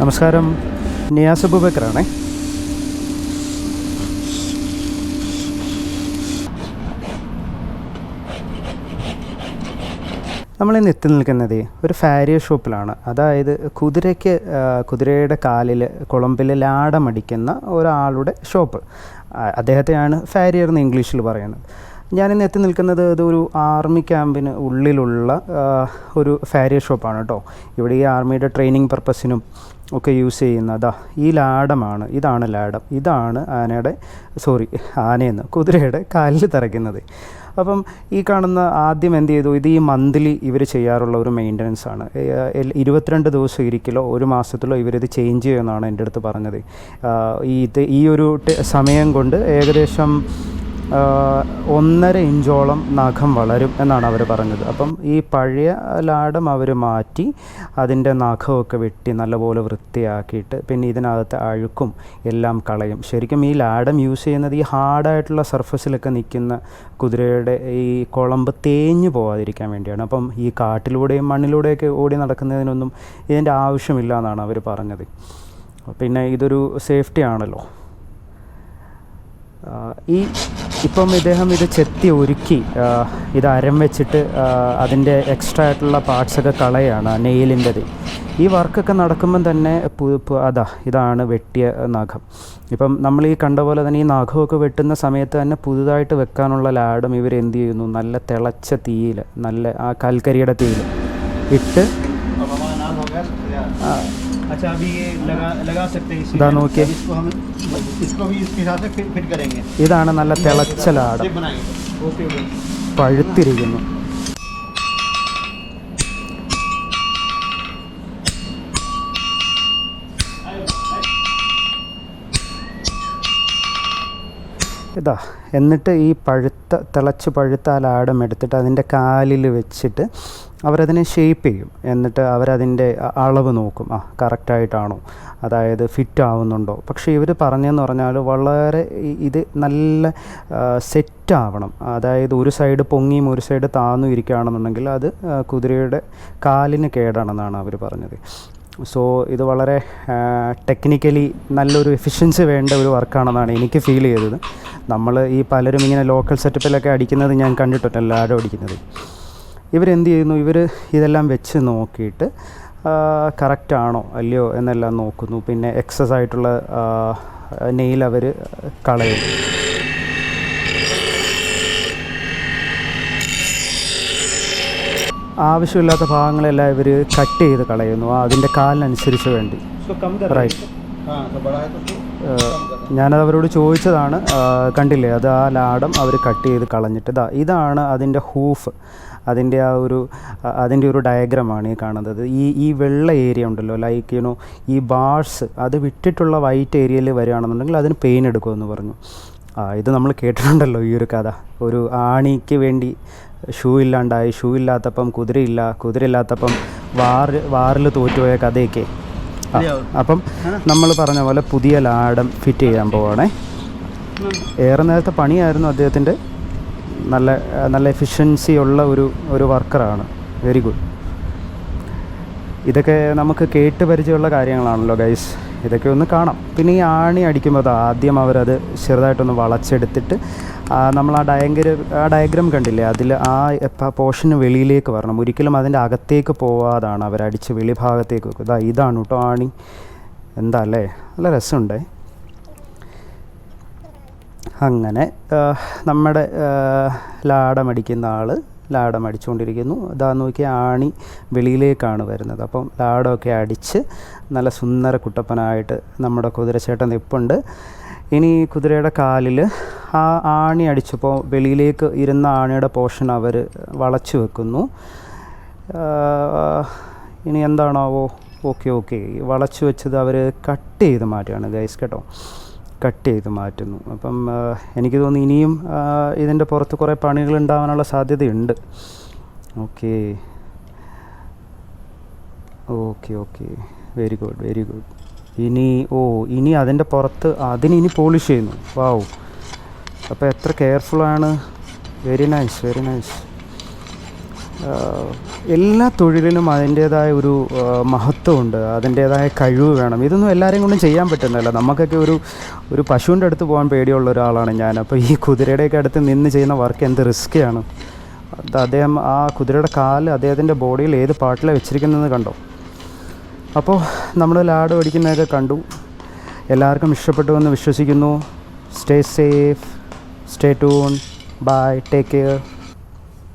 നമസ്കാരം. നിയാസ് അബൂബക്കറാണേ. നമ്മളിന്ന് എത്തി നിൽക്കുന്നത് ഒരു ഫാരിയർ ഷോപ്പിലാണ്. അതായത് കുതിരയ്ക്ക് കുതിരയുടെ കാലിൽ കുളമ്പിൽ ലാടമടിക്കുന്ന ഒരാളുടെ ഷോപ്പ്. അദ്ദേഹത്തെയാണ് ഫാരിയർ എന്ന് ഇംഗ്ലീഷിൽ പറയുന്നത്. ഞാനിന്ന് എത്തി നിൽക്കുന്നത് ഇതൊരു ആർമി ക്യാമ്പിന് ഉള്ളിലുള്ള ഒരു ഫാരിയ ഷോപ്പാണ് കേട്ടോ. ഇവിടെ ഈ ആർമിയുടെ ട്രെയിനിങ് പർപ്പസിനും ഒക്കെ യൂസ് ചെയ്യുന്ന അതാ ഈ ലാഡമാണ് ഇതാണ് ലാഡം. ഇതാണ് ആനയുടെ സോറി ആനയെന്ന് കുതിരയുടെ കാലിൽ തറയ്ക്കുന്നത്. അപ്പം ഈ കാണുന്ന ആദ്യം എന്ത് ചെയ്തു ഇത് ഈ മന്ത്ലി ഇവർ ചെയ്യാറുള്ള ഒരു മെയിന്റനൻസ് ആണ്. ഇരുപത്തിരണ്ട് ദിവസം ഇരിക്കലോ ഒരു മാസത്തിലോ ഇവരിത് ചേഞ്ച് ചെയ്യുമെന്നാണ് എന്റെ അടുത്ത് പറഞ്ഞത്. ഈ ഈ ഒരു സമയം കൊണ്ട് ഏകദേശം ഒന്നര ഇഞ്ചോളം നഖം വളരും എന്നാണ് അവർ പറഞ്ഞത്. അപ്പം ഈ പഴയ ലാടം അവർ മാറ്റി അതിന്റെ നഖമൊക്കെ വെട്ടി നല്ലപോലെ വൃത്തിയാക്കിയിട്ട് പിന്നെ ഇതിനകത്ത് അഴുക്കും എല്ലാം കളയും. ശരിക്കും ഈ ലാടം യൂസ് ചെയ്യുന്നത് ഈ ഹാർഡായിട്ടുള്ള സർഫസിലൊക്കെ നിൽക്കുന്ന കുതിരയുടെ ഈ കുളമ്പ് തേഞ്ഞു പോകാതിരിക്കാൻ വേണ്ടിയാണ്. അപ്പം ഈ കാട്ടിലൂടെയും മണ്ണിലൂടെയൊക്കെ ഓടി നടക്കുന്നതിനൊന്നും ഇതിന്റെ ആവശ്യമില്ല എന്നാണ് അവർ പറഞ്ഞത്. പിന്നെ ഇതൊരു സേഫ്റ്റി ആണല്ലോ. ഈ ഇപ്പം ഇദ്ദേഹം ഇത് ചെത്തി ഒരുക്കി ഇത് അരം വെച്ചിട്ട് അതിന്റെ എക്സ്ട്രാ ആയിട്ടുള്ള പാർട്സൊക്കെ കളയാണ് നെയിലിന്റെത് ഈ വർക്കൊക്കെ നടക്കുമ്പം തന്നെ അതാ ഇതാണ് വെട്ടിയ നഖം. ഇപ്പം നമ്മൾ ഈ കണ്ട പോലെ തന്നെ ഈ നഖമൊക്കെ വെട്ടുന്ന സമയത്ത് തന്നെ പുതുതായിട്ട് വെക്കാനുള്ള ലാഡും ഇവർ എന്ത് ചെയ്യുന്നു? നല്ല തിളച്ച തീയിൽ നല്ല ആ കൽക്കരിയുടെ തീയിൽ ഇട്ട് अब हमारा नाम हो गया तैयार। ആ, अच्छा अभी ये लगा लगा सकते हैं इसी दानों में। के। अब इसको हम इसको भी इसके हिसाब से फिट फिट करेंगे ഇതാണ് നല്ല തിളച്ച ലാടം शेप बनाएंगे ओके ओके പഴുത്തിരിക്കുന്നു ഇതാ എന്നിട്ട് ഈ പഴുത്ത തിളച്ച് പഴുത്ത ആ ലാടം എടുത്തിട്ട് അതിൻ്റെ കാലിൽ വെച്ചിട്ട് അവരതിനെ ഷേപ്പ് ചെയ്യും. എന്നിട്ട് അവരതിന്റെ അളവ് നോക്കും. ആ കറക്റ്റായിട്ടാണോ അതായത് ഫിറ്റ് ആവുന്നുണ്ടോ? പക്ഷേ ഇവർ പറഞ്ഞതെന്ന് പറഞ്ഞാൽ വളരെ ഇത് നല്ല സെറ്റാവണം അതായത് ഒരു സൈഡ് പൊങ്ങിയും ഒരു സൈഡ് താന്നും ഇരിക്കുകയാണെന്നുണ്ടെങ്കിൽ അത് കുതിരയുടെ കാലിന് കേടാണെന്നാണ് അവർ പറഞ്ഞത്. സോ ഇത് വളരെ ടെക്നിക്കലി നല്ലൊരു എഫിഷ്യൻസി വേണ്ട ഒരു വർക്കാണെന്നാണ് എനിക്ക് ഫീൽ ചെയ്തത്. നമ്മൾ ഈ പലരും ഇങ്ങനെ ലോക്കൽ സെറ്റപ്പിലൊക്കെ അടിക്കുന്നത് ഞാൻ കണ്ടിട്ടുണ്ട് എല്ലാവരും അടിക്കുന്നത്. ഇവരെന്ത് ചെയ്യുന്നു? ഇവർ ഇതെല്ലാം വെച്ച് നോക്കിയിട്ട് കറക്റ്റാണോ അല്ലയോ എന്നെല്ലാം നോക്കുന്നു. പിന്നെ എക്സസ് ആയിട്ടുള്ള നെയിൽ അവർ കളയും. ആവശ്യമില്ലാത്ത ഭാഗങ്ങളെല്ലാം ഇവർ കട്ട് ചെയ്ത് കളയുന്നു. അതിന്റെ കാലിനനുസരിച്ച് വേണ്ടി. റൈറ്റ് ഞാനത് അവരോട് ചോദിച്ചതാണ് കണ്ടില്ലേ അത് ആ ലാടം അവർ കട്ട് ചെയ്ത് കളഞ്ഞിട്ട്. ഇതാ ഇതാണ് അതിന്റെ ഹൂഫ് അതിന്റെ ആ ഒരു അതിന്റെ ഒരു ഡയഗ്രാമാണ് ഈ കാണുന്നത്. ഈ ഈ വെള്ള ഏരിയ ഉണ്ടല്ലോ ലൈക്ക് യുനോ ഈ ബാർസ് അത് വിട്ടിട്ടുള്ള വൈറ്റ് ഏരിയയിൽ വരികയാണെന്നുണ്ടെങ്കിൽ അതിന് പെയിൻ എടുക്കുമെന്ന് പറഞ്ഞു. ആ ഇത് നമ്മൾ കേട്ടിട്ടുണ്ടല്ലോ ഈ ഒരു കഥ. ഒരു ആണിക്ക് വേണ്ടി ഷൂ ഇല്ലാണ്ടായി ഷൂ ഇല്ലാത്തപ്പം കുതിരയില്ല കുതിരയില്ലാത്തപ്പം വാർ വാറിൽ തോറ്റുപോയ കഥയൊക്കെ. അപ്പം നമ്മൾ പറഞ്ഞ പോലെ പുതിയ ലാടം ഫിറ്റ് ചെയ്യാൻ പോവാണേ. ഏറെ നേരത്തെ പണിയായിരുന്നു അദ്ദേഹത്തിന്റെ. നല്ല നല്ല എഫിഷ്യൻസി ഉള്ള ഒരു ഒരു വർക്കറാണ് വെരി ഗുഡ് ഇതൊക്കെ നമുക്ക് കേട്ട് പരിചയമുള്ള കാര്യങ്ങളാണല്ലോ ഗൈസ് ഇതൊക്കെ ഒന്ന് കാണാം. പിന്നെ ഈ ആണി അടിക്കുമ്പോൾ അത് ആദ്യം അവരത് ചെറുതായിട്ടൊന്ന് വളച്ചെടുത്തിട്ട് നമ്മൾ ആ ഡയഗ്രം ആ ഡയഗ്രാം കണ്ടില്ലേ? അതിൽ ആ പോർഷന് വെളിയിലേക്ക് വരണം. ഒരിക്കലും അതിന്റെ അകത്തേക്ക് പോവാതാണ് അവരടിച്ച് വെളിഭാഗത്തേക്ക് ഇതാ ഇതാണ് കേട്ടോ ആണി. എന്താ അല്ലേ? നല്ല രസമുണ്ടേ. അങ്ങനെ നമ്മുടെ ലാടമടിക്കുന്ന ആൾ ലാടം അടിച്ചുകൊണ്ടിരിക്കുന്നു ഇതാ നോക്കി ആണി വെളിയിലേക്കാണ് വരുന്നത്. അപ്പം ലാടമൊക്കെ അടിച്ച് നല്ല സുന്ദര കുട്ടപ്പനായിട്ട് നമ്മുടെ കുതിരച്ചേട്ടൻ നിപ്പുണ്ട്. ഇനി കുതിരയുടെ കാലിൽ ആ ആണി അടിച്ചപ്പോൾ വെളിയിലേക്ക് ഇരുന്ന ആണിയുടെ പോർഷൻ അവർ വളച്ചു വെക്കുന്നു. ഇനി എന്താണാവോ? Okay okay. വളച്ചു വെച്ചത് അവർ കട്ട് ചെയ്ത് മാറ്റുകയാണ് ഗൈസ് കേട്ടോ. കട്ട് ചെയ്ത് മാറ്റുന്നു. അപ്പം എനിക്ക് തോന്നുന്നു ഇനിയും ഇതിന്റെ പുറത്ത് കുറേ പണികൾ ഉണ്ടാവാനുള്ള സാധ്യതയുണ്ട്. Okay. Okay okay. Very good very good. ഇനി ഓ ഇനി അതിന്റെ പുറത്ത് അതിനി ഇനി പോളിഷ് ചെയ്യുന്നു. വാവ് അപ്പോൾ എത്ര കെയർഫുള്ളാണ് വെരി നൈസ് വെരി നൈസ് എല്ലാ തൊഴിലിനും അതിന്റേതായ ഒരു മഹത്വമുണ്ട്. അതിന്റേതായ കഴിവ് വേണം. ഇതൊന്നും എല്ലാവരെയും കൊണ്ടും ചെയ്യാൻ പറ്റുന്നില്ല നമുക്കൊക്കെ ഒരു ഒരു പശുവിന്റെ അടുത്ത് പോകാൻ പേടിയുള്ള ഒരാളാണ് ഞാൻ. അപ്പോൾ ഈ കുതിരയുടെയൊക്കെ അടുത്ത് നിന്ന് ചെയ്യുന്ന വർക്ക് എന്ത് റിസ്ക്കിയാണ് അദ്ദേഹം ആ കുതിരയുടെ കാൽ അദ്ദേഹത്തിന്റെ ബോഡിയിൽ ഏത് പാട്ടിലാണ് വെച്ചിരിക്കുന്നത് കണ്ടോ? അപ്പോൾ നമ്മൾ ലാഡ് ഓടിക്കുന്നതൊക്കെ കണ്ടു. എല്ലാവർക്കും ഇഷ്ടപ്പെട്ടു എന്ന് വിശ്വസിക്കുന്നു. Stay safe Stay tuned. Bye. Take care.